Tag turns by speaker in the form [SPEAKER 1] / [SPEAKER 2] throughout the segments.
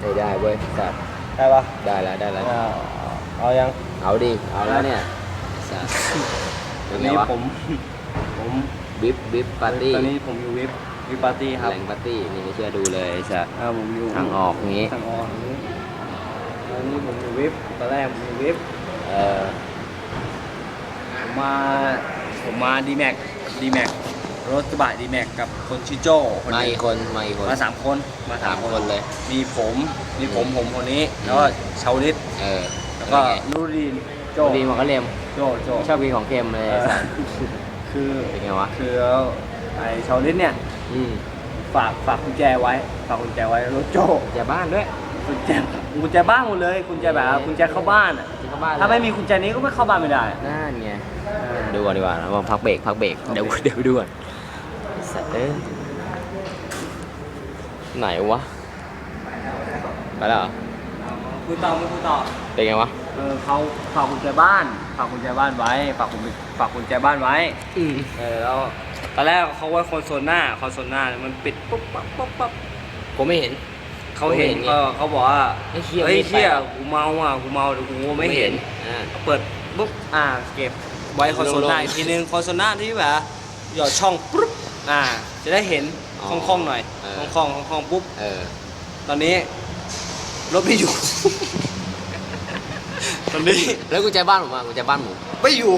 [SPEAKER 1] ไม่ได้เว้ยสัตว์
[SPEAKER 2] ได้ปะ
[SPEAKER 1] ได้แล้วได้แล้ว
[SPEAKER 2] เอาเอายัง
[SPEAKER 1] เอาดิเอาแล้วเนี่ยสัตว์เป็
[SPEAKER 2] ตอนน
[SPEAKER 1] ไง
[SPEAKER 2] นี้
[SPEAKER 1] วะ
[SPEAKER 2] ผม ผม
[SPEAKER 1] วิบวิบปาร์ตี้
[SPEAKER 2] ตอนนี้ผมอยู่วิปวิปปาร์ตี้ครับ
[SPEAKER 1] แหล่งปาร์ตี้นี่ไม่เชื่อดูเลยไอ้สัตว์
[SPEAKER 2] อ่าผมอยู่
[SPEAKER 1] ทางออกอย่างงี้
[SPEAKER 2] ทางออกอย่างนี้ตอนนี้ผมอยู่วิปตอนแรกผมอยู่วิป
[SPEAKER 1] เออ
[SPEAKER 2] ผมมาผมมาดีแม็กดีแม็ก รถกระบะดีแม็กกับคนชื่อโจ้คน
[SPEAKER 1] มา
[SPEAKER 2] หนึ
[SPEAKER 1] อี
[SPEAKER 2] ง
[SPEAKER 1] กคนมาอีกคน
[SPEAKER 2] มาสามคนมาสา
[SPEAKER 1] สามม
[SPEAKER 2] ค
[SPEAKER 1] คนนเลย
[SPEAKER 2] มีผมมีผมผมคนนี้แล้วก็ชาวลิต
[SPEAKER 1] เออ
[SPEAKER 2] แล้วก็นูรีนโจ
[SPEAKER 1] ดีหมอกระเลม
[SPEAKER 2] โจโจ
[SPEAKER 1] ชอบกินของเค็มเลยไอ้สัตว์
[SPEAKER 2] คือ
[SPEAKER 1] เป็นไงวะ
[SPEAKER 2] คือไอ้ชาวลิตเนี่ย
[SPEAKER 1] อืม
[SPEAKER 2] ฝากฝากกุญแจไว้ฝากกุญแจไว้รถโจ
[SPEAKER 1] จะบ้านด้วย
[SPEAKER 2] กุญแจกุญแจบ้านหมดเลยกุญแจแบบว่ากุญแจเข้าบ้านอะ
[SPEAKER 1] ที่เข้าบ้านเลย
[SPEAKER 2] ถ้าไม่มีกุญแจนี้ก็ไม่เข้าบ้านไม่ได้
[SPEAKER 1] นั่นไงดูก่อนดีกว่าเราพักเบรกพักเบรกเดี๋ยวเดี๋ยวดูก่อนสัตว์เอ้ยไหนวะ ไปแล้วเหรอ
[SPEAKER 2] คุยต่อไม่คุยต่อ
[SPEAKER 1] เป็นไงวะ
[SPEAKER 2] เออเขาฝากกุญแจบ้านฝากกุญแจบ้านไว้ฝากกุญฝากกุญแจบ้านไว้
[SPEAKER 1] อืม
[SPEAKER 2] เออแล้วตอนแรกเขาไว้คอนโซลหน้าคอนโซลหน้ามันปิดปุ๊บปั๊บปุ๊บปั๊บ
[SPEAKER 1] ผมไม่เห็น
[SPEAKER 2] เขาเห็น
[SPEAKER 1] ผมเห็นไง
[SPEAKER 2] เขาเขาบอกว่า
[SPEAKER 1] ไอ้เหี้ย
[SPEAKER 2] เฮ้ย
[SPEAKER 1] มีด
[SPEAKER 2] เชี่ย
[SPEAKER 1] ไปอะ
[SPEAKER 2] กูเมาอะกูเมาเดี๋ยวกูไม่เห็น
[SPEAKER 1] อ่า
[SPEAKER 2] เปิดปุ๊บอ่าเก็บไว้คอนโซลหน้า
[SPEAKER 1] ลงๆ
[SPEAKER 2] อีกทีนึงคอนโซลหน้าที่แบบหยอดช่องปุ๊บ อ่า จะได้เห็น
[SPEAKER 1] อ๋
[SPEAKER 2] ค
[SPEAKER 1] อ
[SPEAKER 2] ล่องๆหน่อย
[SPEAKER 1] เออ
[SPEAKER 2] คล่องๆคล่องๆปุ๊บ
[SPEAKER 1] เออ
[SPEAKER 2] ตอนนี้รถไม่อยู่ ตอนนี้
[SPEAKER 1] แล้วกุญแจบ้านผมอะกุญแจบ้านผม
[SPEAKER 2] ไม่อยู่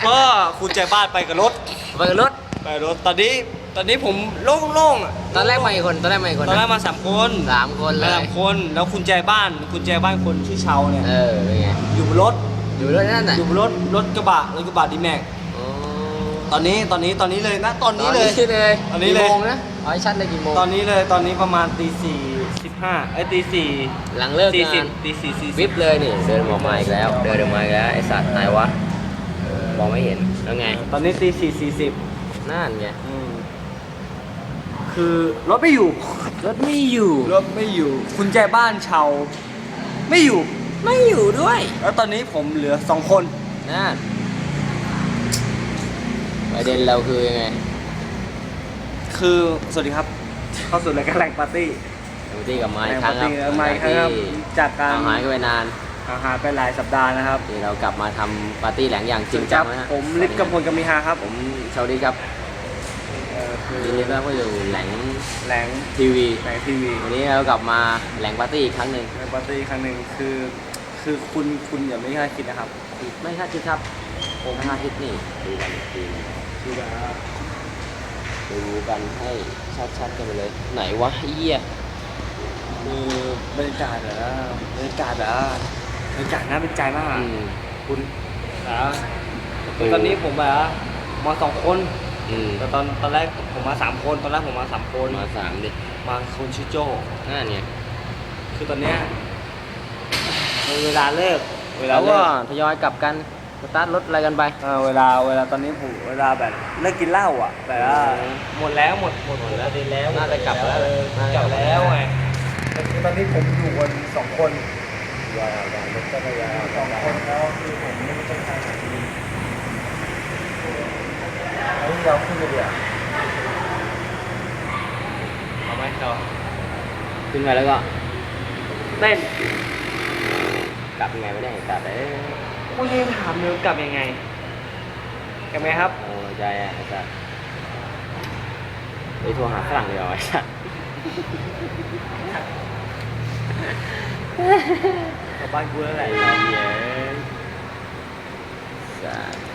[SPEAKER 2] เพราะว่าคุณใจบ้านไปกับรถ
[SPEAKER 1] ไปกับรถ
[SPEAKER 2] ไปกับรถ ตอนนี้ ตอนนี้ผมโล่งๆอะ
[SPEAKER 1] ตอนแรกมาอีกคน ตอนแรกมาอีกคน
[SPEAKER 2] ตอนแร
[SPEAKER 1] นะ
[SPEAKER 2] กมาสามคน
[SPEAKER 1] สามคนเล
[SPEAKER 2] มาย สามคน แล้วคุณแจบ้าน คุณแจบ้านคนชื่อเชาเนี่ย
[SPEAKER 1] เออ เป็นไง
[SPEAKER 2] อยู่บนรถ
[SPEAKER 1] อยู่รถนั่นน่ะ
[SPEAKER 2] อยู่บนรถ รถกระบะ รถกระบะดีแม็ก
[SPEAKER 1] อ๋อ
[SPEAKER 2] ตอนนี้ตอนนี้ตอนนี้เลยนะ ตอนนี้เลย
[SPEAKER 1] เลย
[SPEAKER 2] ตอนนี้เลย
[SPEAKER 1] กี่โมงนะเอาให้ชัดเลยกี่โมง
[SPEAKER 2] ตอนนี้เลยตอนนี้ประมาณตีสี่สิบห้าเอ้ยตีสี่
[SPEAKER 1] หลังเลิก
[SPEAKER 2] ตีสิ
[SPEAKER 1] งา
[SPEAKER 2] บ
[SPEAKER 1] น
[SPEAKER 2] ตีสี่สี่สิ
[SPEAKER 1] วิ
[SPEAKER 2] บบ
[SPEAKER 1] เลยนี่เดินออกมาอีกแล้ว เดินออกมาอีกแล้วไอสัตว์ไหนวะมองไม่เห็นแล้วไง
[SPEAKER 2] ตอนนี้ตีสี่สี่สิบ
[SPEAKER 1] นั่นไง
[SPEAKER 2] คือรถไม่อยู่
[SPEAKER 1] รถไม่อยู่
[SPEAKER 2] รถไม่อยู่คุณแจบ้านเชาไม่อยู่
[SPEAKER 1] ไม่อยู่ด้วย
[SPEAKER 2] แล้วตอนนี้ผมเหลือสองคน
[SPEAKER 1] นั่น ประเด็นเราคือยังไง
[SPEAKER 2] คือสวัสดีครับ เข้าสู่รายการแหล่งปาร์ตี้
[SPEAKER 1] ปาร์ตี้กับไม้
[SPEAKER 2] แหล่ง
[SPEAKER 1] ครั้
[SPEAKER 2] ปางร์
[SPEAKER 1] ครับ
[SPEAKER 2] ตี้ไมค์ครับจากการ
[SPEAKER 1] ห่างหายกันไปนาน
[SPEAKER 2] ห่างหายไปหลายสัปดาห์นะครับ
[SPEAKER 1] ที่เรากลับมาทำปาร์ตี้แหลงอย่างจริง
[SPEAKER 2] ค
[SPEAKER 1] จั
[SPEAKER 2] รั
[SPEAKER 1] ง
[SPEAKER 2] บ
[SPEAKER 1] นะฮะ
[SPEAKER 2] ผมลิศกำพลกำมีฮาครับ
[SPEAKER 1] ผมชาวดีครับ
[SPEAKER 2] เอ่อคือ
[SPEAKER 1] ยินดีต้อนรับเข้าสู่แหลง
[SPEAKER 2] แหล่ง
[SPEAKER 1] ทีวี
[SPEAKER 2] แหล่งทีวี
[SPEAKER 1] วันนี้เรากลับมาแหลงปาร์ตี้อีกครั้งหนึ่ง
[SPEAKER 2] ในปาร์ตี้ครั้งหนึ่งคือ คือคุณคุณอย่าไม่คาดคิดนะครับ
[SPEAKER 1] ไม่คาดคิดครับผมไม่คาดคิดนี่ดูกันอี กทีหนึ่ง
[SPEAKER 2] คือแบบว่า
[SPEAKER 1] ดูกันให้ชัดๆกันไปเลย ไหนวะไอ้เหี้ย
[SPEAKER 2] คือบรรยากาศแบบว่าบรรยากาศแบบว่าบรรยากาศน่าเป็นใจมาก
[SPEAKER 1] อื
[SPEAKER 2] อะ
[SPEAKER 1] ม
[SPEAKER 2] คุณนะตอนนี้ผมแบบว่ามาสองคน
[SPEAKER 1] อืม
[SPEAKER 2] แต่ตอนตอนแรกผมมาสามคนตอนแรกผมมาสามคน
[SPEAKER 1] มาสามดิ
[SPEAKER 2] มาคนชื่อโจ
[SPEAKER 1] นั่นไง
[SPEAKER 2] คือตอนเนี้ยเวลาเลิกเวลา
[SPEAKER 1] แล้ว
[SPEAKER 2] เลิ
[SPEAKER 1] ก็
[SPEAKER 2] ก
[SPEAKER 1] ทยอยกลับกัน สตาร์ทรถอะไรกันไป
[SPEAKER 2] เออเวลาเวลาตอนนี้ผมเวลาแบบเลิกกินเหล้าอะแบบว่า
[SPEAKER 1] อืม
[SPEAKER 2] หมดแล้วหมดหมดหมดแล้วดีแล้ว
[SPEAKER 1] น่าจะกลับแล้ว
[SPEAKER 2] เออ
[SPEAKER 1] น่าจะ
[SPEAKER 2] ก
[SPEAKER 1] กลั
[SPEAKER 2] ลับบ
[SPEAKER 1] แล้
[SPEAKER 2] แล้ว
[SPEAKER 1] ว
[SPEAKER 2] ไงแต่คือตอนนี้ผมอยู่กันสองคนว้าวรถจักรยานสองคนแล้วคือผมไม่รู้จะทำอะไรดีเอาที่เราขึ้นเลยเดี๋ยวเอาไหมเรา
[SPEAKER 1] ขึ้นไปแล้วก็
[SPEAKER 2] เต้น
[SPEAKER 1] กลับยังไงไม่ได้กลับเอ้ย
[SPEAKER 2] กูยังถามมึงกลับยังไงกลับไมครับ
[SPEAKER 1] โอ้ใจอะไอ้สัสไปโทรหาฝรั่งเดียวอไอ้สัส
[SPEAKER 2] กลับบ้านกูแล้วแหละ
[SPEAKER 1] ไอ้เหี้ยสัส